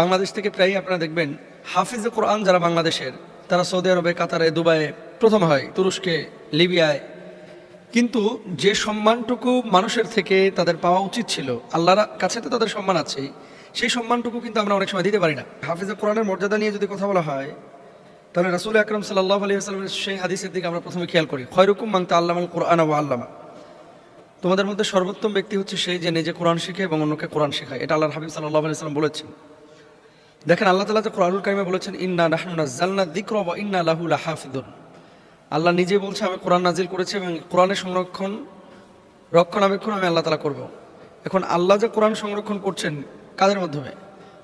বাংলাদেশ থেকে প্রায় আপনারা দেখবেন হাফিজে কোরআন যারা বাংলাদেশের, তারা সৌদি আরবে, কাতারে, দুবাইয়ে প্রথম হয়, তুরস্কে, লিবিয়ায়। কিন্তু যে সম্মানটুকু মানুষের থেকে তাদের পাওয়া উচিত ছিল, আল্লাহর কাছে তো তাদের সম্মান আছে সেই সম্মানটুকু কিন্তু আমরা অনেক সময় দিতে পারি না। হাফিজে কোরআনের মর্যাদা নিয়ে যদি কথা বলা হয়, তাহলে রাসুল আকরম সাল্লাহ আলী আসলামের সেই হাদিসের দিকে আমরা প্রথমে খেয়াল করি। খয়রুকুম মাংতা আল্লাহ কোরআন ও আল্লামা। তোমাদের মধ্যে সর্বোত্তম ব্যক্তি হচ্ছে সেই যে নিজে কোরআন শিখে এবং অন্যকে কোরআন শেখায়। এটা আল্লাহ হাবিব সাল্লাহ আলি সাল্লাম বলেছেন। দেখেন আল্লাহ তালা তো কোরআনুল কারিমে বলেছেন, ইন্না নাহনুনা জালনা দিক্র বা ইন্না লাহুল লাহাফিদুন আল্লাহ নিজে বলছে, আমি কোরআন নাজিল করেছি এবং কোরআনের সংরক্ষণ, রক্ষণাবেক্ষণ আমি আল্লাহ তালা করব। এখন আল্লাহ যে কোরআন সংরক্ষণ করছেন কাদের মাধ্যমে?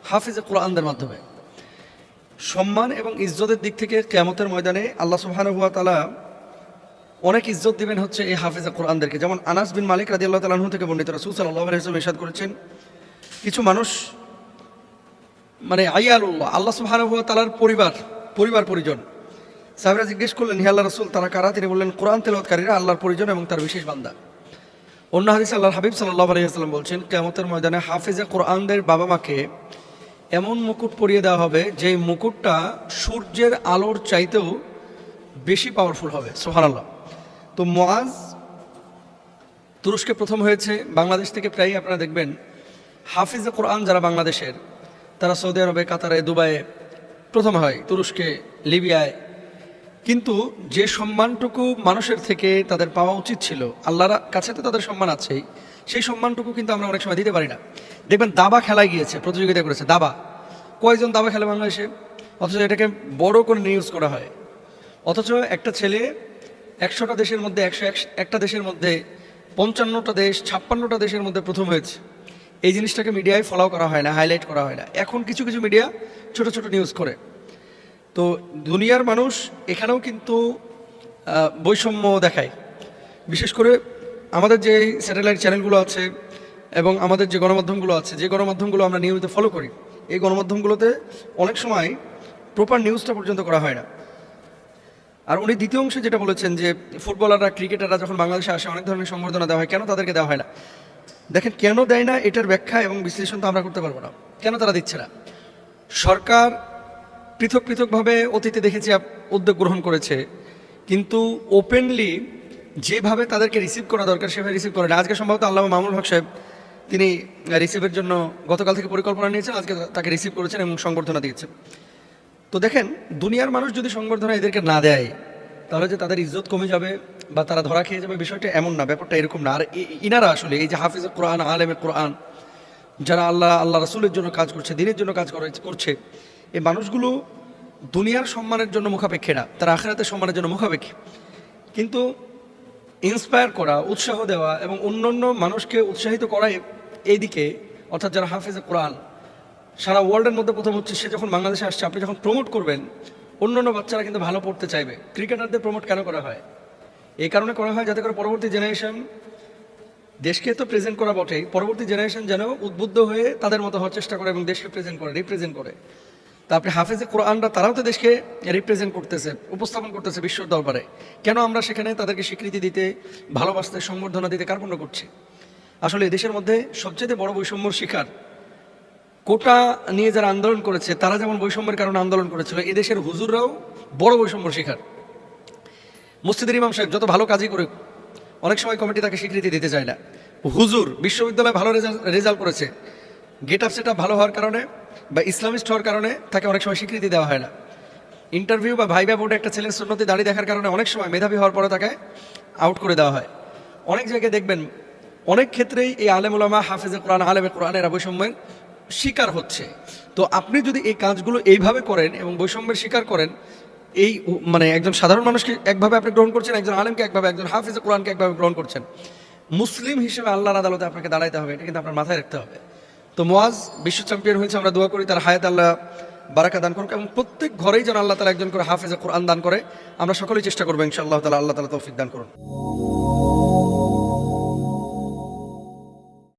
হাফিজে কোরআনদের মাধ্যমে। সম্মান এবং ইজ্জতের দিক থেকে কেয়ামতের ময়দানে আল্লাহ সুবহানাহু ওয়া তাআলা অনেক ইজ্জত দিবেন হচ্ছে এই হাফিজে কোরআনদেরকে। যেমন আনাস বিন মালিক রাদিয়াল্লাহু তাআলা আনহু থেকে বর্ণিত রাসূল সাল্লাল্লাহু আলাইহি ওয়াসাল্লাম ইরশাদ করেছেন, কিছু মানুষ মানে আল্লাহ সুবহানাহু ওয়া তাআলার পরিবার পরিবার পরিজন। সাহেবরা জিজ্ঞেস করলেন, হে আল্লাহ রসুল, তারা কারা? তিনি বললেন, কোরআন তেলাওয়াতকারীরা আল্লাহর পরিজন এবং তার বিশেষ বান্দা। অন্য হাদিস আল্লাহর হাবিব সাল্লাহ আলাইসাল্লাম বলছেন কেমতের ময়দানে হাফিজে কোরআনদের বাবা মাকে এমন মুকুট পরিয়ে দেওয়া হবে যে মুকুটটা সূর্যের আলোর চাইতেও বেশি পাওয়ারফুল হবে। সোহানাল্লাহ তো মোয়াজ তুরস্কে প্রথম হয়েছে, বাংলাদেশ থেকে প্রায়ই আপনারা দেখবেন, হাফিজে কোরআন যারা বাংলাদেশের তারা সৌদি আরবে, কাতারে, দুবাইয়ে প্রথম হয় তুরস্কে, লিবিয়ায়। কিন্তু যে সম্মানটুকু মানুষের থেকে তাদের পাওয়া উচিত ছিল, আল্লাহর কাছে তো তাদের সম্মান আছেই, সেই সম্মানটুকু কিন্তু আমরা অনেক সময় দিতে পারি না। দেখবেন দাবা খেলায় গিয়েছে, প্রতিযোগিতা করেছে, দাবা। কয়েকজন দাবা খেলে বাংলাদেশে? অথচ এটাকে বড় করে নিউজ করা হয়। অথচ একটা ছেলে একশোটা দেশের মধ্যে একশো একটা দেশের মধ্যে পঞ্চান্নটা দেশ, ছাপ্পান্নটা দেশের মধ্যে প্রথম হয়েছে। এই জিনিসটাকে মিডিয়ায় ফলো করা হয় না হাইলাইট করা হয় না। এখন কিছু কিছু মিডিয়া ছোট ছোট নিউজ করে। তো দুনিয়ার মানুষ এখানেও কিন্তু বৈষম্য দেখায়। বিশেষ করে আমাদের যে স্যাটেলাইট চ্যানেলগুলো আছে এবং আমাদের যে গণমাধ্যমগুলো আছে, যে গণমাধ্যমগুলো আমরা নিয়মিত ফলো করি, এই গণমাধ্যমগুলোতে অনেক সময় প্রপার নিউজটা পর্যন্ত করা হয় না। আর উনি দ্বিতীয় অংশে যেটা বলেছেন যে ফুটবলাররা ক্রিকেটাররা যখন বাংলাদেশে আসে, অনেক ধরনের সংবর্ধনা দেওয়া হয়, কেন তাদেরকে দেওয়া হয় না? দেখেন কেন দেয় না এটার ব্যাখ্যা এবং বিশ্লেষণ তো আমরা করতে পারব না? কেন তারা দিচ্ছে না? সরকার পৃথক পৃথকভাবে অতীতে দেখেছি উদ্যোগ গ্রহণ করেছে, কিন্তু ওপেনলি যেভাবে তাদেরকে রিসিভ করা দরকার সেভাবে রিসিভ করে না। আজকে সম্ভবত আল্লাহ মামুল হক সাহেব, তিনি রিসিভের জন্য গতকাল থেকে পরিকল্পনা নিয়েছেন, আজকে তাকে রিসিভ করেছেন এবং সংবর্ধনা দিয়েছেন। তো দেখেন, দুনিয়ার মানুষ যদি সংবর্ধনা এদেরকে না দেয়, তাহলে যে তাদের ইজ্জত কমে যাবে বা তারা ধরা খেয়ে যাবে, বিষয়টা এমন না, ব্যাপারটা এরকম না। আর ইনারা আসলে, এই যে হাফিজ কোরআন আলেমের কোরআন, যারা আল্লাহ আল্লাহ রাসুলের জন্য কাজ করছে, দিনের জন্য কাজ করে করছে, এই মানুষগুলো দুনিয়ার সম্মানের জন্য মুখাপেক্ষী না, তারা আখেরাতের সম্মানের জন্য মুখাপেক্ষী। কিন্তু ইন্সপায়ার করা, উৎসাহ দেওয়া এবং অন্যান্য মানুষকে উৎসাহিত করা এইদিকে, অর্থাৎ যারা হাফেজে কোরআন, সারা ওয়ার্ল্ডের মধ্যে প্রথম হচ্ছে, সে যখন বাংলাদেশে আসছে, আপনি যখন প্রমোট করবেন, অন্যান্য বাচ্চারা কিন্তু ভালো পড়তে চাইবে। ক্রিকেটারদের প্রমোট কেন করা হয়? এই কারণে করা হয় যাতে করে পরবর্তী জেনারেশন দেশকে তো প্রেজেন্ট করা বটেই। পরবর্তী জেনারেশন যেন উদ্বুদ্ধ হয়ে তাদের মতো হওয়ার চেষ্টা করে এবং দেশকে প্রেজেন্ট করে রিপ্রেজেন্ট করে। তা আপনি হাফেজে কোরআনরা, তারাও তো দেশকে রিপ্রেজেন্ট করতেছে, উপস্থাপন করতেছে বিশ্বর দরবারে। কেন আমরা সেখানে তাদেরকে স্বীকৃতি দিতে, ভালোবাসতে সম্বর্ধনা দিতে কার্পণ্য করছি? আসলে দেশের মধ্যে সবচেয়ে বড় বৈষম্যর শিকার কোটা নিয়ে যারা আন্দোলন করেছে, তারা যেমন বৈষম্যের কারণে আন্দোলন করেছিল এদেশের হুজুররাও বড় বৈষম্যর শিকার। মসজিদের ইমাম সাহেব যত ভালো কাজই করে অনেক সময় কমিটি তাকে স্বীকৃতি দিতে চায় না। হুজুর বিশ্ববিদ্যালয়ে ভালো রেজাল্ট রেজাল্ট করেছে। গেট আপ সেট ভালো হওয়ার কারণে বা ইসলামিস্ট হওয়ার কারণে তাকে অনেক সময় স্বীকৃতি দেওয়া হয় না। ইন্টারভিউ বা ভাইবা বোর্ডে একটা ছেলের সুন্নতি দাঁড়িয়ে দেখার কারণে অনেক সময় মেধাবী হওয়ার পরে তাকে আউট করে দেওয়া হয়। অনেক জায়গায় দেখবেন অনেক ক্ষেত্রেই এই আলেমুলামা হাফেজে কোরআন, আলেমে কোরআনের বৈষম্যের শিকার হচ্ছে। তো আপনি যদি এই কাজগুলো এইভাবে করেন এবং বৈষম্যের শিকার করেন এই মানে একজন সাধারণ মানুষকে একভাবে আপনি গ্রহণ করছেন, একজন আলেমকে একভাবে, একজন হাফিজ কোরআনকে একভাবে গ্রহণ করছেন। মুসলিম হিসেবে আল্লাহর আদালতে আপনাকে দাঁড়াইতে হবে, এটা কিন্তু আপনার মাথায় রাখতে হবে। তো মোয়াজ বিশ্ব চ্যাম্পিয়ন হয়েছে, আমরা দোয়া করি, তার হায়াত আল্লাহ বারাকা দান করুক এবং প্রত্যেক ঘরেই যেন আল্লাহ তালা একজন করে হাফেজা কোরআন দান করে। আমরা সকলেই চেষ্টা করব, ইনশাআল্লাহ তালা আল্লাহ তালা তৌফিক দান করুন।